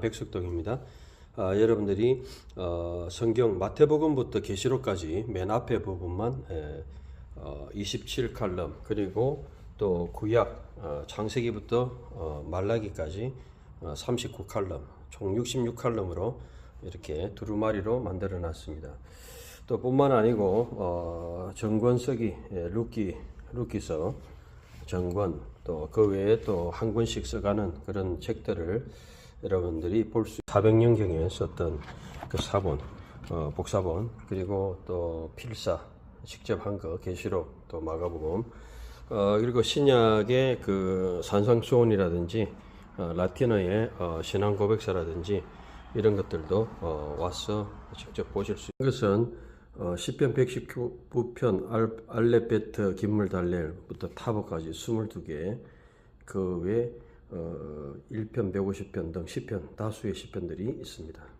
백석동입니다. 아, 여러분들이 어, 성경 마태복음부터 계시록까지 맨 앞에 부분만 에, 어, 27칼럼 그리고 또 구약 어, 창세기부터 어, 말라기까지 어, 39칼럼 총 66칼럼으로 이렇게 두루마리로 만들어 놨습니다. 또 뿐만 아니고 어, 정권서기 예, 루키 루키서 정권 또 그 외에 또 한 권씩 써가는 그런 책들을 여러분들이 볼 수 400년경에 썼던 그 사본 어, 복사본 그리고 또 필사 직접 한 거 계시록 또 마가복음 어, 그리고 신약의 그 산상수훈이라든지 어, 라틴어의 어, 신앙 고백서라든지 이런 것들도 어, 와서 직접 보실 수 있는 것은 어, 10편 119편 알, 알레베트 긴물달렐부터 타보까지 22개 그 외에 어, 1편 150편 등 10편 다수의 10편들이 있습니다.